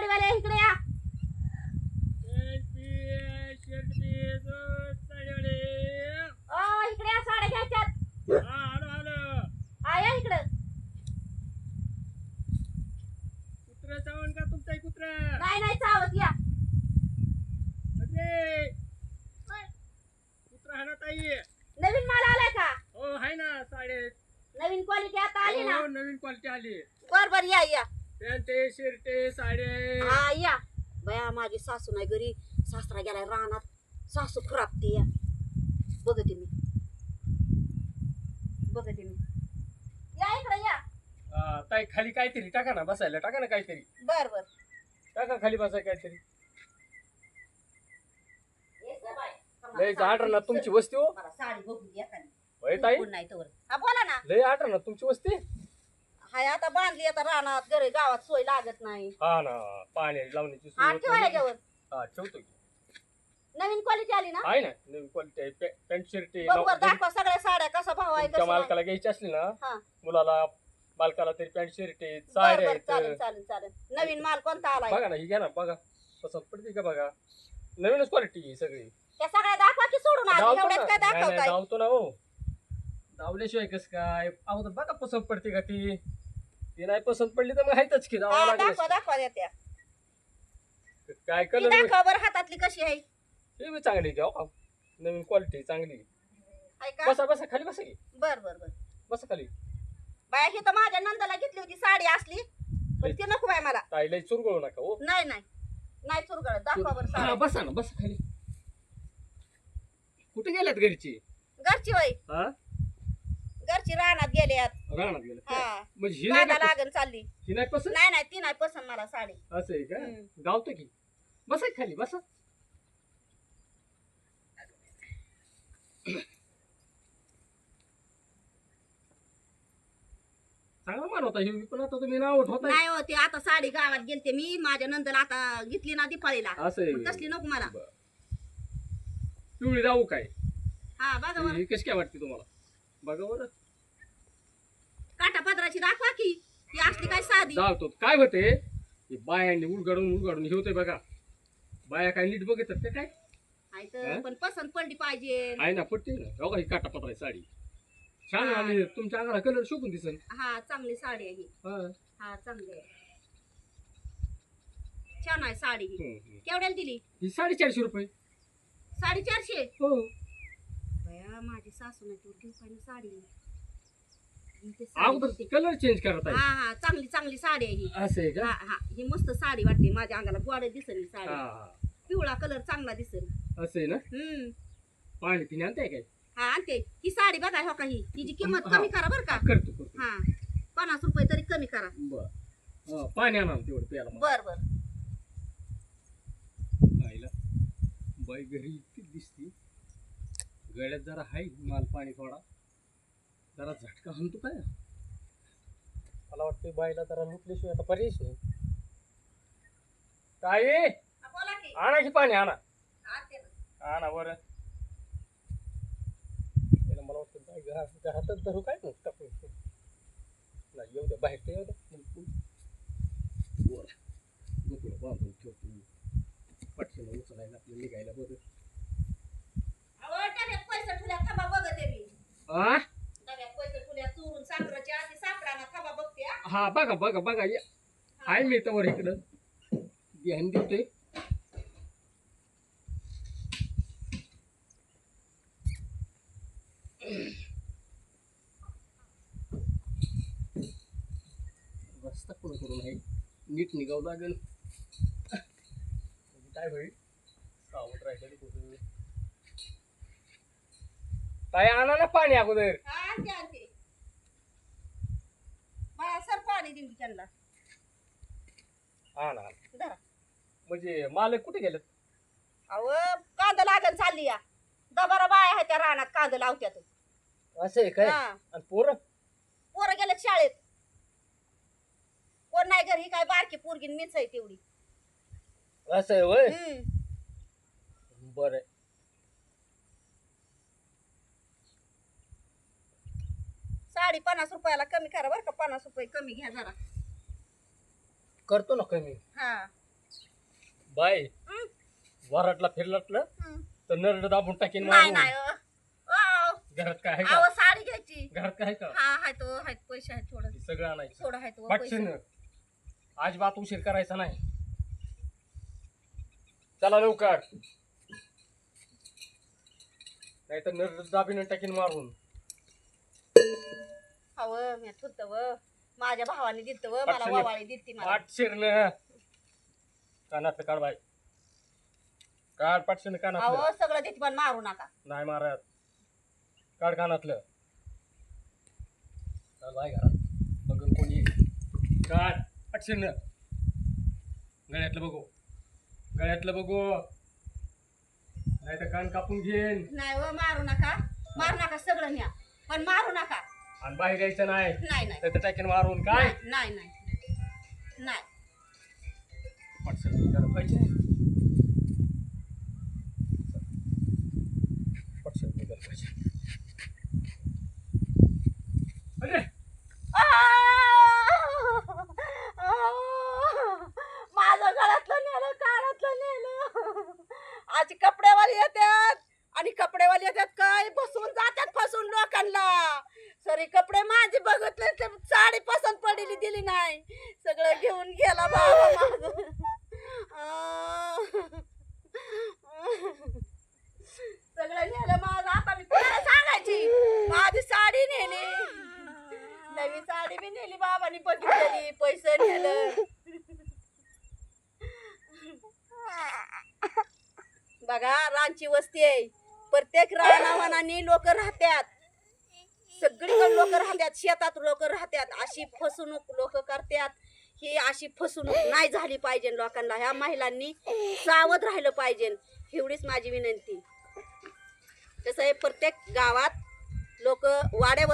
साडीवाले इकडे या. ओ इकडे या साड्या घ्यायच्यात. हा या इकडं. नाही नाही चावत या. नवीन माल आलाय का? नवीन क्वालिटी आता आली ना. हो, नवीन क्वालिटी आली. बर बर या या. पॅन्टे शर्टे साडे हा या बया माझी सासू नाही घरी. सासरा गेलाय रानात. सासू खराबते या. बघते मी. बघते मी. या इकडे या. हा, ताई खाली काहीतरी टाका ना बसायला टाका ना काहीतरी. बर बर. टाका खाली बसाय काहीतरी. लय आठर ना तुमची वस्ती हो. मला साडी बघू द्या का होय ताई? कोण नाही तवर. हा बोला ना. लय आठर ना तुमची वस्ती? हाय आता बांधली आता रानात घरी गावात सोय लागत नाही. हा ना पाणी लावण्याची सोय हा होत ठेवा नाही. याच्यावर हा ठेवतो की. नवीन क्वालिटी आली ना? आहे ना नवीन क्वालिटी आहे. पॅ- पॅन्ट शर्ट आहे. बरोबर नऊ- दाखवा सगळ्या साड्या कसा भाव आहे तुमच्या कसं. मालकाला घ्यायची असली ना हा. मुलाला बालकाला तरी पॅन्ट शर्ट आहे बर साड्या बर चालेल आहेत. चालेल चालेल नवीन माल कोणता आलाय? बघा ना ही घ्या ना बघा. पसंत पडते का बघा? नवीनच क्वालिटी आहे सगळी. त्या सगळ्या दाखवा की सोडून आली धावतो एवढ्यात ना. नाही, नाही, दाखवताय? धावतो ना हो. धावल्याशिवाय कस काय? अगोदर बघा पसंत पडते का ती? ती नाही पसंत पडली तर मग आहेतच की हा लागेल दाखवा दाखवा द्या त्या. काय ती कलर दाखवा बरं हातातली कशी आहे. हे बी चांगली घ्या. नवीन क्वालिटी चांगली आहे. का? बसा बसा खाली बसा की. बर बर बर. बसा खाली. बाया ही तर माझ्या नंदाला घेतली होती साडी असली. पण ती नको बाय मला. ताई लय चुरगळू नका हो. नाही नाही. नाही चुरगळत. दाखवा बरं हा, साडी. बसा ना बसा खाली. कुठे गेल्यात घरची? घरची वय हा? घरची रानात गेल्यात. राहणार गेलं हा. म्हणजे ही नाही चालली. पसंत? ही नाही पसंत? नाही नाही ती नाही पसंत मला साडी. असं आहे का? हम्म. गावतो की. बसा की खाली बसा. चांगला मान होता हे. पण आता तुम्ही नाव होता नाही हो ते आता साडी गावात गेलते मी. माझ्या नंतर आता घेतली ना दिपाळीला. असं आहे. मग तसली नको मला. पिवळी जाऊ काय? हा बघा बरं. ही कशी काय वाटते तुम्हाला? बघा बरं. काटा पदराची दाखवा की. ती असली काय साधी? जावतो. काय होते? हे बायांनी उलगाडून उलगाडून हे होते बघा. बाया काय नीट बघतात का काय? आहे तर हा? पण पसंत पडली पाहिजे. आहे ना पटते ना. बघा ही काटा पत्राची साडी. छान हा. आणि तुमच्या अंगाला कलर शोभून दिसन. हा चांगली साडी आहे ही. हा. हा चांगली आहे. छान आहे साडी ही. हम्म, हम्म. केवढ्याला दिली? ही साडेचारशे रुपये. साडेचारशे हो. बया माझी सासू नाही तू घेऊ पाहिजे साडी ही ते अगोदर कलर चेंज करत हा आहे. हा चांगली चांगली साडी आहे ही. असं आहे का? हा हा ही मस्त साडी वाटते. माझ्या अंगाला गोड दिसेल ही साडी. हा. पिवळा कलर चांगला दिसेल. असं आहे ना? हम्म. पाणी पिणे आणताय काय? हा आणते. ही साडी बघा हो का ही? हिची किंमत हा. कमी करा बरं का. करतो करतो. हा पन्नास रुपये तरी कमी करा. बर. हा, पाणी आणा ना तेवढं प्यायला मला. बर बर. आईला बाई घरी इतकी दिसती. गळ्यात जरा हाय माल पाणी थोडा. जरा झटका हाणतो काय? मला वाटतं बाईला जरा लुटल्याशिवाय आता पर्यायच नाही. ताई! बोला की. आणा की पाणी आणा. ना. आणा बरं. त्याला मला वाटतं बाई घरा घरातच धरू काय मग? टाकून नाही येऊ द्या बाहेर ते येऊ द्या. गोकुळ बांधून ठेवतो पटकन उचलायला आपल्याला निघायला बरं. अहो, डब्यात पैसे ठेवल्या थांबा बघते मी. आ डब्यात पैसे ठेवल्या चोरून साखराच्या आधी सापडाना थांबा बघते हा. बघा बघा बघा या. आहे मी तर इकडं. ध्यान देतोय. रस्ता कोण करून आहे. नीट निघावं लागेल. काय होईल सावध राहिलेली कुठं? काय आणा ना पाणी अगोदर. हा, पाणी देऊ त्यांना आणा धरा. म्हणजे मालक कुठे गेलेत? अहो कांदा लागण चालली या. दबारा बाया आहे त्या रानात कांदा लावत्यात असं आहे काय? हा. आणि पोरं? पोरं गेले शाळेत. कोण नाही घरी काय बारकी पोरगी मीच आहे तेवढी. असं आहे वय हम्म. बरं. आहे. साडी पन्नास रुपयाला कमी करा बरं का पन्नास रुपये कमी घ्या जरा. करतो ना कमी. हा. बाय. हं? वराटला फिरलाटलं हं. तर नरड दाबून टाकीन नाही मारून. नाही अ. अ. घरात काय आहे अहो साडी घ्यायची. घरात काय आहे का? हा हाय तो हाय पैसे आहेत थोडं. हे सगळं आणायचं. थोडं हाय तो पटशीन पैसे. अजिबात उशीर करायचा नाही. चला लवकर. नाही तर नरड दाबीन टाकीन मारून. हव मी व माझ्या भावाने दिलत व मला पटकन ये. वावाळी दिलती मला. पाठ शिरलं. कानातलं काढ बाय काढ पाठशीन कानातलं. अहो सगळं देते पण मारू नका. नाही मारत. काढ कानातलं. चल बाय घरात. बघून कोणी येईल. काढ. पटशीन गळ्यातलं बघू. गळ्यातलं बघू. नाही तर कान कापून घेईन. नाही व मारू नका. मारू नका सगळं न्या. पण मारू नका. आणि बाहेर यायचं नाही. नाही नाही. तर टाकीन मारून काय? नाही नाही नाही. पटशीन जरा पाहिजे पटशीन जरा पाहिजे अरे माझं गळ्यातलं नेलं कानातलं नेलं आज कपडेवाले येतात आणि कपडेवाले येतात काय बसून जातात फसून लोकांना सरी कपडे माझे बघितले तर साडी पसंत पडलेली दिली नाही सगळं गेला बाबा माझं सगळं नेलं माझं. आता मी कोणाला सांगायची? माझी साडी नेली. नवी साडी बी नेली बाबांनी बघितलेली. पैसे नेलं. बघा रानची वस्ती आहे. प्रत्येक रानावनाने लोक राहतात सगळीकडे लोक राहतात शेतात लोक राहतात अशी फसवणूक लोक करतात ही अशी फसवणूक नाही झाली पाहिजे लोकांना. ह्या महिलांनी सावध राहिलं पाहिजे. एवढीच माझी विनंती. तसं हे प्रत्येक गावात लोक वाड्या